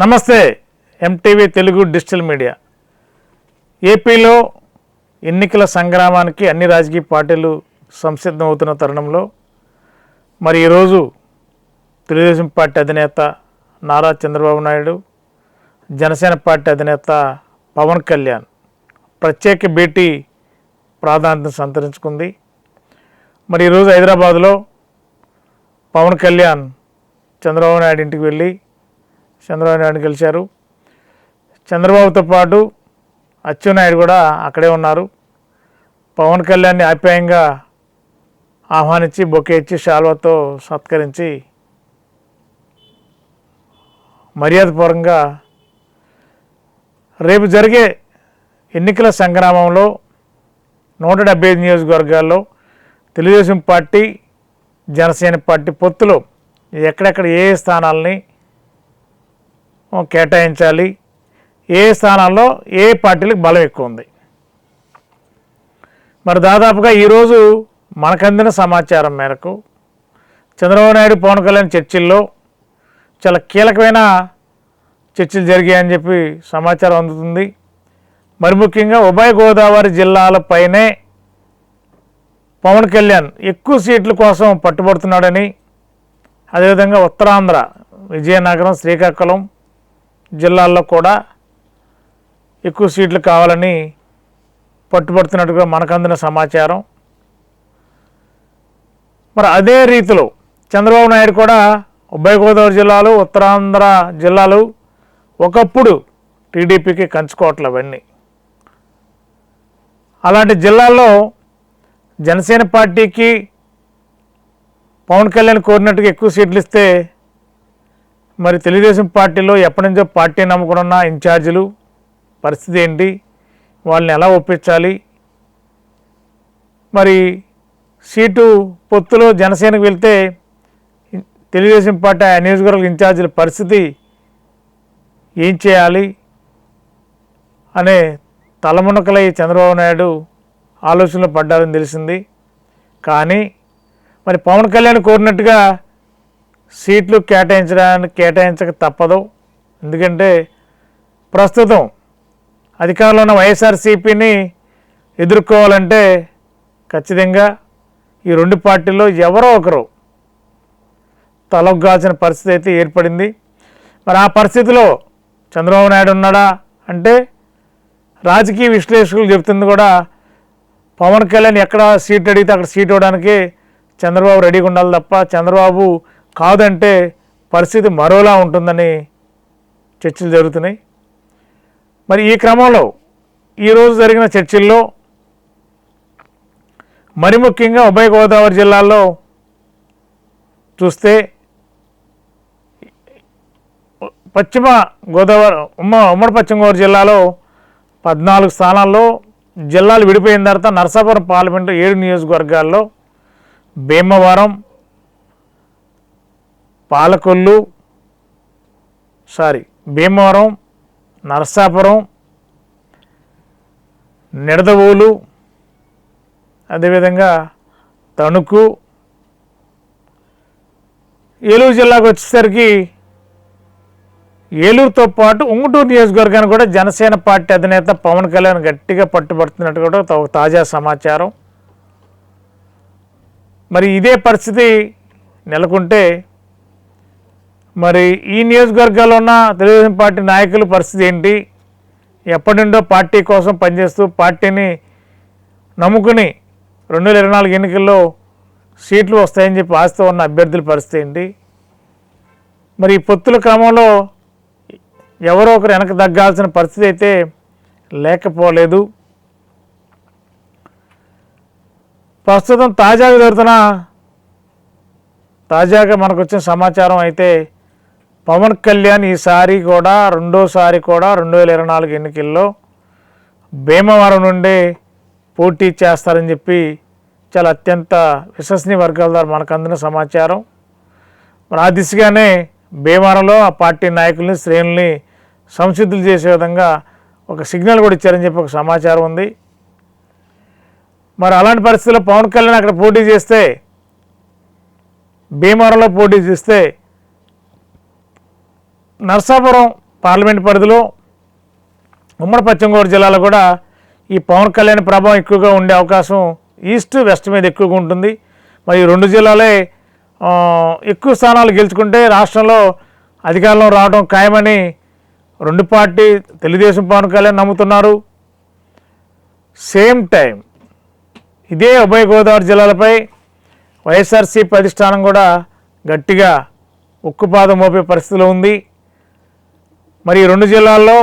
నమస్తే MTV Telugu digital media. ఏపీలో ఎన్నికల సంగ్రామానికి అన్ని రాజకీయ పార్టీలు సంసిద్ధమవుతున్న తరుణంలో మరి ఈరోజు తెలుగుదేశం పార్టీ అధినేత నారా చంద్రబాబు నాయుడు జనసేన పార్టీ అధినేత పవన్ కళ్యాణ్ ప్రత్యేక భేటీ ప్రాధాన్యత సంతరించుకుంది. మరి ఈరోజు హైదరాబాద్లో పవన్ కళ్యాణ్ చంద్రబాబు నాయుడు ఇంటికి వెళ్ళి చంద్రబాబు నాయుడు గెలిచారు. చంద్రబాబుతో పాటు అచ్చెన్నాయుడు కూడా అక్కడే ఉన్నారు. పవన్ కళ్యాణ్ని ఆప్యాయంగా ఆహ్వానించి బొకే ఇచ్చి షాల్వాతో సత్కరించి మర్యాదపూర్వకంగా రేపు జరిగే ఎన్నికల సంగ్రామంలో నూట డెబ్బై ఐదు నియోజకవర్గాల్లో తెలుగుదేశం పార్టీ జనసేన పార్టీ పొత్తులో ఎక్కడెక్కడ ఏ ఏ స్థానాలని కేటాయించాలి. ఏ స్థానాల్లో ఏ పార్టీలకు బలం ఎక్కువ ఉంది. మరి దాదాపుగా ఈరోజు మనకందిన సమాచారం మేరకు చంద్రబాబు నాయుడు పవన్ కళ్యాణ్ చర్చిల్లో చాలా కీలకమైన చర్చలు జరిగాయని చెప్పి సమాచారం అందుతుంది. మరి ముఖ్యంగా ఉభయ గోదావరి జిల్లాలపైనే పవన్ కళ్యాణ్ ఎక్కువ సీట్ల కోసం పట్టుబడుతున్నాడని అదేవిధంగా ఉత్తరాంధ్ర విజయనగరం శ్రీకాకుళం జిల్లాల్లో కూడా ఎక్కువ సీట్లు కావాలని పట్టుబడుతున్నట్టుగా మనకు అందిన సమాచారం. మరి అదే రీతిలో చంద్రబాబు నాయుడు కూడా ఉభయ గోదావరి జిల్లాలు ఉత్తరాంధ్ర జిల్లాలు ఒకప్పుడు టీడీపీకి కంచుకోవట్లు అవన్నీ. అలాంటి జిల్లాల్లో జనసేన పార్టీకి పవన్ కళ్యాణ్ కోరినట్టుగా ఎక్కువ సీట్లు ఇస్తే మరి తెలుగుదేశం పార్టీలో ఎప్పటి నుంచో పార్టీ నమ్ముకున్న ఇన్ఛార్జీలు పరిస్థితి ఏంటి? వాళ్ళని ఎలా ఒప్పించాలి? మరి సీటు పొత్తులో జనసేనకు వెళ్తే తెలుగుదేశం పార్టీ ఆ నియోజకవర్గ ఇన్ఛార్జీల పరిస్థితి ఏం చేయాలి? అనే తలమునకలై చంద్రబాబు నాయుడు ఆలోచనలో పడ్డారని తెలిసింది. కానీ మరి పవన్ కళ్యాణ్ కోరినట్టుగా సీట్లు కేటాయించడానికి కేటాయించక తప్పదు. ఎందుకంటే ప్రస్తుతం అధికారంలో ఉన్న వైఎస్ఆర్సీపీని ఎదుర్కోవాలంటే ఖచ్చితంగా ఈ రెండు పార్టీల్లో ఎవరో ఒకరు తలొగ్గాల్సిన పరిస్థితి అయితే ఏర్పడింది. మరి ఆ పరిస్థితిలో చంద్రబాబు నాయుడు ఉన్నాడా అంటే రాజకీయ విశ్లేషకులు చెబుతుంది కూడా పవన్ కళ్యాణ్ ఎక్కడ సీట్ అడిగితే అక్కడ సీట్ ఇవ్వడానికి చంద్రబాబు రెడీగా ఉండాలి తప్ప చంద్రబాబు కాదంటే పరిస్థితి మరోలా ఉంటుందని చర్చలు జరుగుతున్నాయి. మరి ఈ క్రమంలో ఈరోజు జరిగిన చర్చల్లో మరి ముఖ్యంగా ఉభయ గోదావరి జిల్లాల్లో చూస్తే పశ్చిమ గోదావరి ఉమ్మ ఉమ్మడి పశ్చిమ గోదావరి జిల్లాలో పద్నాలుగు స్థానాల్లో జిల్లాలు విడిపోయిన తర్వాత నరసాపురం పార్లమెంటు ఏడు నియోజకవర్గాల్లో భీమవరం పాలకొల్లు సారీ భీమవరం నరసాపురం నిడదవోలు అదేవిధంగా తణుకు ఏలూరు జిల్లాకు వచ్చేసరికి ఏలూరుతో పాటు ఉంగుటూరు నియోజకవర్గానికి కూడా జనసేన పార్టీ అధినేత పవన్ కళ్యాణ్ గట్టిగా పట్టుబడుతున్నట్టు కూడా తాజా సమాచారం. మరి ఇదే పరిస్థితి నెలకొంటే మరి ఈ నియోజకవర్గాల్లో ఉన్న తెలుగుదేశం పార్టీ నాయకుల పరిస్థితి ఏంటి? ఎప్పటి నుండో పార్టీ కోసం పనిచేస్తూ పార్టీని నమ్ముకుని రెండు వేల ఇరవై నాలుగు ఎన్నికల్లో సీట్లు వస్తాయని చెప్పి ఆస్తి ఉన్న అభ్యర్థుల పరిస్థితి ఏంటి? మరి ఈ పొత్తుల క్రమంలో ఎవరో ఒకరు వెనక తగ్గాల్సిన పరిస్థితి అయితే లేకపోలేదు. ప్రస్తుతం తాజాగా జరుగుతున్న తాజాగా మనకు వచ్చిన సమాచారం అయితే పవన్ కళ్యాణ్ ఈసారి కూడా రెండోసారి కూడా రెండు వేల ఇరవై నాలుగు ఎన్నికల్లో భీమవరం నుండి పోటీ చేస్తారని చెప్పి చాలా అత్యంత విశ్వసనీయ వర్గాల ద్వారా మనకు అందిన సమాచారం. మరి ఆ దిశగానే భీమవరంలో ఆ పార్టీ నాయకుల్ని శ్రేణుల్ని సంసిద్ధులు చేసే విధంగా ఒక సిగ్నల్ కూడా ఇచ్చారని చెప్పి ఒక సమాచారం ఉంది. మరి అలాంటి పరిస్థితుల్లో పవన్ కళ్యాణ్ అక్కడ పోటీ చేస్తే భీమవరంలో పోటీ చేస్తే నర్సాపురం పార్లమెంట్ పరిధిలో ఉమ్మడి పశ్చిమ గోదావరి జిల్లాలో కూడా ఈ పవన్ కళ్యాణ్ ప్రభావం ఎక్కువగా ఉండే అవకాశం ఈస్ట్ వెస్ట్ మీద ఎక్కువగా ఉంటుంది. మరి రెండు జిల్లాలే ఎక్కువ స్థానాలు గెలుచుకుంటే రాష్ట్రంలో అధికారంలో రావడం ఖాయమని రెండు పార్టీ తెలుగుదేశం పవన్ కళ్యాణ్ నమ్ముతున్నారు. సేమ్ టైం ఇదే ఉభయ గోదావరి జిల్లాలపై వైఎస్ఆర్సీ అధిష్టానం కూడా గట్టిగా ఉక్కుపాదం మోపే పరిస్థితిలో ఉంది. మరి రెండు జిల్లాల్లో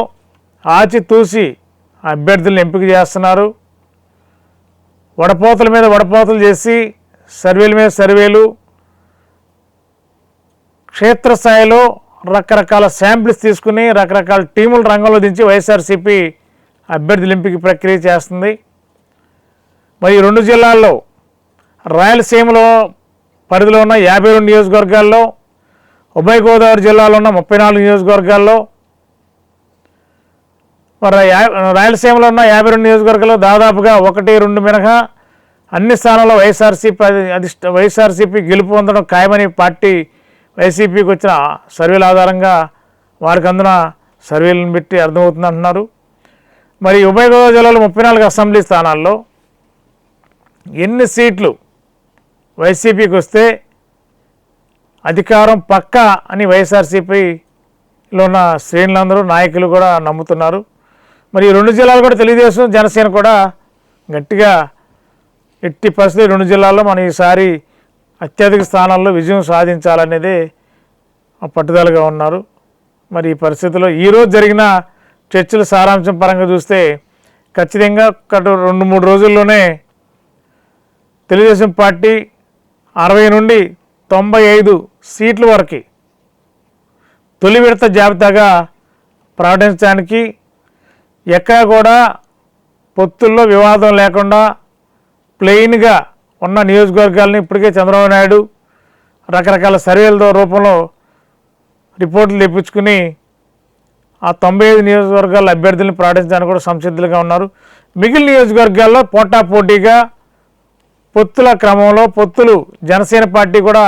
ఆచితూసి అభ్యర్థులను ఎంపిక చేస్తున్నారు. వడపోతల మీద వడపోతలు చేసి సర్వేల మీద సర్వేలు క్షేత్రస్థాయిలో రకరకాల శాంపిల్స్ తీసుకుని రకరకాల టీములు రంగంలో దించి వైఎస్ఆర్సీపీ అభ్యర్థుల ఎంపిక ప్రక్రియ చేస్తుంది. మరి రెండు జిల్లాల్లో రాయలసీమలో పరిధిలో ఉన్న యాభై రెండు నియోజకవర్గాల్లో ఉభయ గోదావరి జిల్లాలో ఉన్న ముప్పై నాలుగు నియోజకవర్గాల్లో మరి రాయలసీమలో ఉన్న యాభై రెండు నియోజకవర్గాల్లో దాదాపుగా ఒకటి రెండు మినహా అన్ని స్థానాల్లో వైఎస్ఆర్సీపీ అధిష్ట వైఎస్ఆర్సీపీ గెలుపు పొందడం ఖాయమని పార్టీ వైసీపీకి వచ్చిన సర్వేల ఆధారంగా వారికి అందున సర్వేలను పెట్టి అర్థమవుతుంది అంటున్నారు. మరి ఉభయ గోదావరి జిల్లాలో ముప్పై నాలుగు అసెంబ్లీ స్థానాల్లో ఎన్ని సీట్లు వైసీపీకి వస్తే అధికారం పక్కా అని వైఎస్ఆర్సీపీలో ఉన్న శ్రేణులందరూ నాయకులు కూడా నమ్ముతున్నారు. మరి ఈ రెండు జిల్లాలు కూడా తెలుగుదేశం జనసేన కూడా గట్టిగా ఎట్టి పరిస్థితి రెండు జిల్లాల్లో మనం ఈసారి అత్యధిక స్థానాల్లో విజయం సాధించాలనేది పట్టుదలగా ఉన్నారు. మరి ఈ పరిస్థితిలో ఈరోజు జరిగిన చర్చల సారాంశం పరంగా చూస్తే ఖచ్చితంగా ఒక రెండు మూడు రోజుల్లోనే తెలుగుదేశం పార్టీ అరవై నుండి తొంభై ఐదు సీట్ల వరకు తొలి విడత జాబితాగా ప్రకటించడానికి ఎక్కడ కూడా పొత్తుల్లో వివాదం లేకుండా ప్లెయిన్గా ఉన్న నియోజకవర్గాలని ఇప్పటికే చంద్రబాబు నాయుడు రకరకాల సర్వేల రూపంలో రిపోర్ట్లు తెప్పించుకుని ఆ తొంభై ఐదు నియోజకవర్గాల అభ్యర్థులను ప్రకటించడానికి కూడా సంసిద్ధులుగా ఉన్నారు. మిగిలిన నియోజకవర్గాల్లో పోటా పోటీగా పొత్తుల క్రమంలో పొత్తులు జనసేన పార్టీ కూడా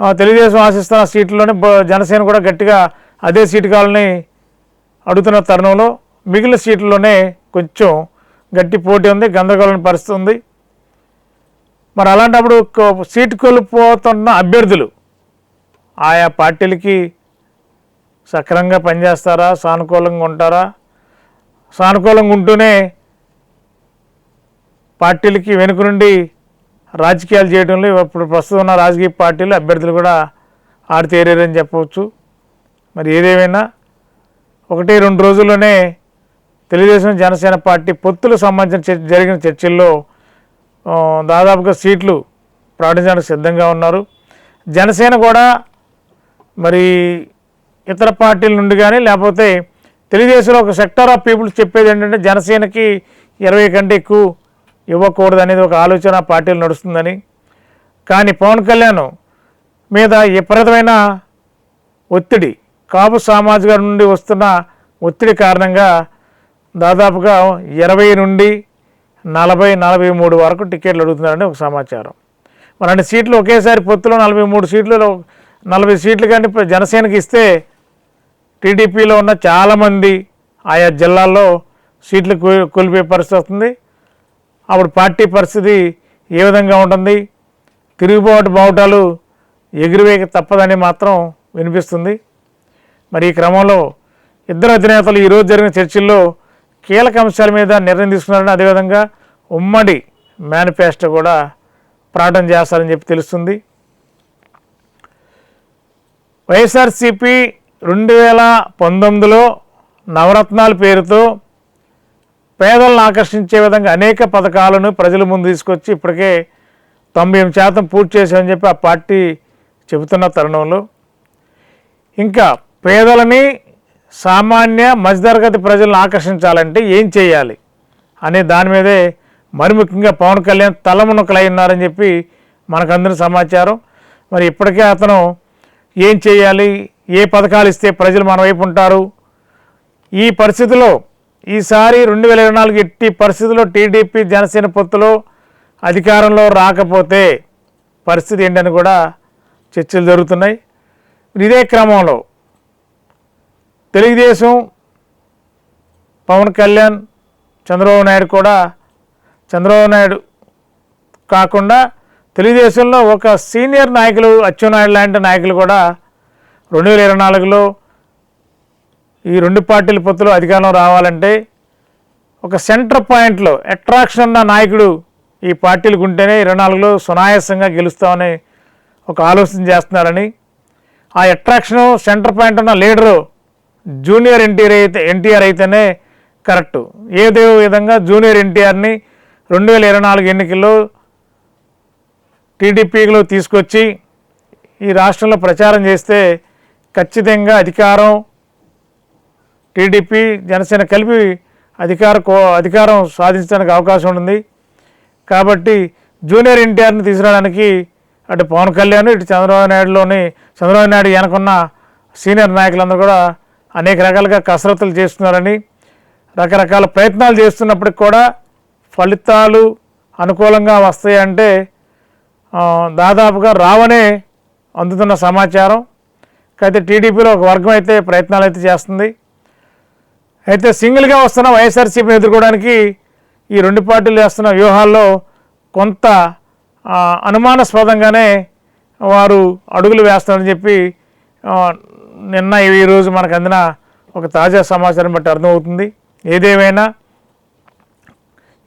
తెలుగుదేశం ఆశిస్తున్న సీట్లోనే జనసేన కూడా గట్టిగా అదే సీటు కావాలని అడుగుతున్న తరుణంలో మిగిలిన సీట్లలోనే కొంచెం గట్టి పోటీ ఉంది గందరగోళం పరిస్థితి ఉంది మరి అలాంటప్పుడు సీటు కోల్పోతున్న అభ్యర్థులు ఆయా పార్టీలకి సక్రమంగా పనిచేస్తారా? సానుకూలంగా ఉంటారా? సానుకూలంగా ఉంటూనే పార్టీలకి వెనుక నుండి రాజకీయాలు చేయడంలో ఇప్పుడు ప్రస్తుతం ఉన్న రాజకీయ పార్టీలు అభ్యర్థులు కూడా ఆడితేరారని చెప్పవచ్చు. మరి ఏదేమైనా ఒకటి రెండు రోజుల్లోనే తెలుగుదేశం జనసేన పార్టీ పొత్తులకు సంబంధించిన జరిగిన చర్చల్లో దాదాపుగా సీట్లు ప్రకటించడానికి సిద్ధంగా ఉన్నారు. జనసేన కూడా మరి ఇతర పార్టీల నుండి కానీ లేకపోతే తెలుగుదేశంలో ఒక సెక్టర్ ఆఫ్ పీపుల్స్ చెప్పేది ఏంటంటే జనసేనకి ఇరవై కంటే ఎక్కువ ఇవ్వకూడదు అనేది ఒక ఆలోచన పార్టీలు నడుస్తుందని. కానీ పవన్ కళ్యాణ్ మీద విపరీతమైన ఒత్తిడి కాపు సామాజిక నుండి వస్తున్న ఒత్తిడి కారణంగా దాదాపుగా ఇరవై నుండి నలభై నలభై మూడు వరకు టికెట్లు అడుగుతున్నారని ఒక సమాచారం. మరి అంటే సీట్లు ఒకేసారి పొత్తులో నలభై మూడు సీట్లు నలభై సీట్లు కానీ జనసేనకి ఇస్తే టీడీపీలో ఉన్న చాలామంది ఆయా జిల్లాల్లో సీట్లు కోల్పోయే పరిస్థితి వస్తుంది. అప్పుడు పార్టీ పరిస్థితి ఏ విధంగా ఉంటుంది? తిరుగుబాటు బావుటాలు ఎగురువేక తప్పదని మాత్రం వినిపిస్తుంది. మరి ఈ క్రమంలో ఇద్దరు అధినేతలు ఈరోజు జరిగిన చర్చల్లో కీలక అంశాల మీద నిర్ణయం తీసుకున్నారని అదేవిధంగా ఉమ్మడి మేనిఫెస్టో కూడా ప్రకటన చేస్తారని చెప్పి తెలుస్తుంది. వైఎస్ఆర్సిపి రెండు వేల పంతొమ్మిదిలో నవరత్నాల పేరుతో పేదలను ఆకర్షించే విధంగా అనేక పథకాలను ప్రజల ముందు తీసుకొచ్చి ఇప్పటికే తొంభై ఎనిమిది శాతం పూర్తి చేశామని చెప్పి ఆ పార్టీ చెబుతున్న తరుణంలో. ఇంకా పేదలని సామాన్య మధ్యతరగతి ప్రజలను ఆకర్షించాలంటే ఏం చేయాలి? అనే దాని మీదే మరి ముఖ్యంగా పవన్ కళ్యాణ్ తలమునకలై ఉన్నారని చెప్పి మనకందరి సమాచారం. మరి ఇప్పటికే అతను ఏం చేయాలి? ఏ పథకాలు ఇస్తే ప్రజలు మన వైపు ఉంటారు? ఈ పరిస్థితిలో ఈసారి రెండు వేల ఇరవై నాలుగు ఎట్టి పరిస్థితుల్లో టీడీపీ జనసేన పొత్తులో అధికారంలో రాకపోతే పరిస్థితి ఏంటని కూడా చర్చలు జరుగుతున్నాయి. ఇదే క్రమంలో తెలుగుదేశం పవన్ కళ్యాణ్ చంద్రబాబు నాయుడు కూడా చంద్రబాబు నాయుడు కాకుండా తెలుగుదేశంలో ఒక సీనియర్ నాయకులు అచ్చెన్నాయుడు లాంటి నాయకులు కూడా రెండు వేల ఇరవై నాలుగులో ఈ రెండు పార్టీల పొత్తులు అధికారంలో రావాలంటే ఒక సెంటర్ పాయింట్లో అట్రాక్షన్ ఉన్న నాయకుడు ఈ పార్టీలకు ఉంటేనే ఇరవై నాలుగులో సునాయాసంగా గెలుస్తామని ఒక ఆలోచన చేస్తున్నారని. ఆ అట్రాక్షన్ సెంటర్ పాయింట్ ఉన్న లీడరు జూనియర్ ఎన్టీఆర్ అయితే ఎన్టీఆర్ అయితేనే కరెక్టు. ఏదో విధంగా జూనియర్ ఎన్టీఆర్ని రెండు వేల ఇరవై నాలుగు ఎన్నికల్లో టీడీపీలో తీసుకొచ్చి ఈ రాష్ట్రంలో ప్రచారం చేస్తే ఖచ్చితంగా అధికారం టీడీపీ జనసేన కలిపి అధికార కో అధికారం సాధించడానికి అవకాశం ఉంది కాబట్టి జూనియర్ ఎన్టీఆర్ని తీసుకురావడానికి అటు పవన్ కళ్యాణ్ ఇటు చంద్రబాబు నాయుడులోని చంద్రబాబు నాయుడు వెనకున్న సీనియర్ నాయకులందరూ కూడా అనేక రకాలుగా కసరత్తులు చేస్తున్నారని రకరకాల ప్రయత్నాలు చేస్తున్నప్పటికి కూడా ఫలితాలు అనుకూలంగా వస్తాయంటే దాదాపుగా రావనే అందుతున్న సమాచారం. అయితే టీడీపీలో ఒక వర్గం అయితే ప్రయత్నాలు అయితే చేస్తుంది. అయితే సింగిల్గా వస్తున్న వైఎస్ఆర్సీపీని ఎదుర్కోవడానికి ఈ రెండు పార్టీలు చేస్తున్న వ్యూహాల్లో కొంత అనుమానాస్పదంగానే వారు అడుగులు వేస్తారని చెప్పి నిన్న ఈరోజు మనకు అందిన ఒక తాజా సమాచారం బట్టి అర్థమవుతుంది. ఏదేమైనా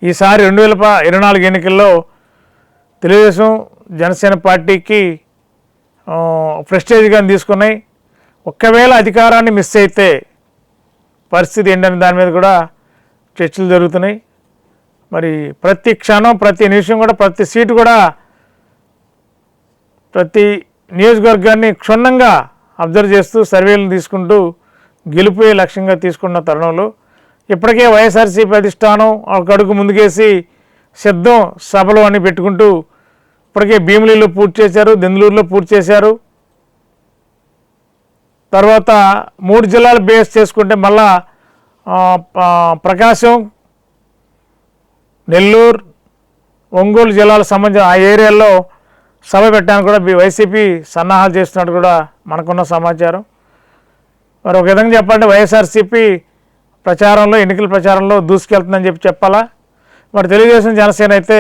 ఈసారి రెండు వేల ప- ఇరవై నాలుగు ఎన్నికల్లో తెలుగుదేశం జనసేన పార్టీకి ప్రెస్టేజ్గా తీసుకున్నాయి. ఒక్కవేళ అధికారాన్ని మిస్ అయితే పరిస్థితి ఏంటనే దాని మీద కూడా చర్చలు జరుగుతున్నాయి. మరి ప్రతి క్షణం ప్రతి నిమిషం కూడా ప్రతి సీటు కూడా ప్రతి నియోజకవర్గాన్ని క్షుణ్ణంగా అబ్జర్వ్ చేస్తూ సర్వేలు తీసుకుంటూ గెలుపే లక్ష్యంగా తీసుకున్న తరుణంలో ఇప్పటికే వైఎస్ఆర్సీపీ అధిష్టానం ఒక అడుగు ముందుకేసి సిద్ధం సభలు అని పెట్టుకుంటూ ఇప్పటికే భీమిలీలో పూర్తి చేశారు దెందులూరులో పూర్తి చేశారు. తర్వాత మూడు జిల్లాలు బేస్ చేసుకుంటే మళ్ళా ప్రకాశం నెల్లూరు ఒంగోలు జిల్లాలకు సంబంధించిన ఆ ఏరియాల్లో సభ పెట్టడానికి కూడా వైసీపీ సన్నాహాలు చేస్తున్నట్టు కూడా మనకున్న సమాచారం. మరి ఒక విధంగా చెప్పాలంటే వైఎస్ఆర్సీపీ ప్రచారంలో ఎన్నికల ప్రచారంలో దూసుకెళ్తుందని చెప్పి చెప్పాలా? మరి తెలుగుదేశం జనసేన అయితే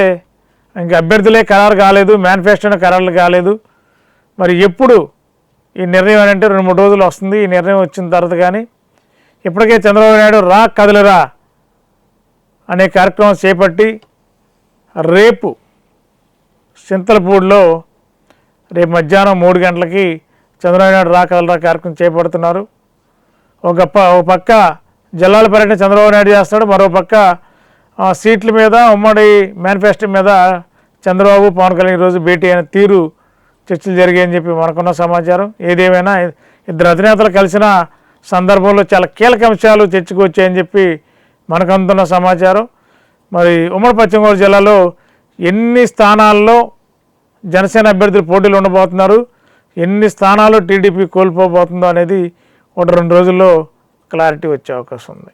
ఇంక అభ్యర్థులే ఖరారు కాలేదు మేనిఫెస్టోనే ఖరారులు కాలేదు. మరి ఎప్పుడు ఈ నిర్ణయం అని అంటే రెండు మూడు రోజులు వస్తుంది ఈ నిర్ణయం వచ్చిన తర్వాత కానీ ఇప్పటికే చంద్రబాబు నాయుడు రా కదలరా అనే కార్యక్రమం చేపట్టి రేపు చింతలపూడిలో రేపు మధ్యాహ్నం మూడు గంటలకి చంద్రబాబు నాయుడు రా కదలరా కార్యక్రమం చేపడుతున్నారు. ఒక గొప్ప ఒక పక్క జిల్లాల పర్యటన చంద్రబాబు నాయుడు చేస్తాడు మరో పక్క ఆ, సీట్ల మీద ఉమ్మడి మేనిఫెస్టో మీద చంద్రబాబు పవన్ కళ్యాణ్ ఈరోజు భేటీ అయిన తీరు చర్చలు జరిగాయని చెప్పి మనకున్న సమాచారం. ఏదేమైనా ఇద్దరు అధినేతలు కలిసిన సందర్భంలో చాలా కీలక అంశాలు చర్చకు వచ్చాయని చెప్పి మనకు అందుతున్న సమాచారం. మరి ఉమ్మడి పశ్చిమ గోదావరి జిల్లాలో ఎన్ని స్థానాల్లో జనసేన అభ్యర్థులు పోటీలు ఉండబోతున్నారు ఎన్ని స్థానాలు టీడీపీ కోల్పోబోతుందో అనేది ఒక రెండు రోజుల్లో క్లారిటీ వచ్చే అవకాశం ఉంది.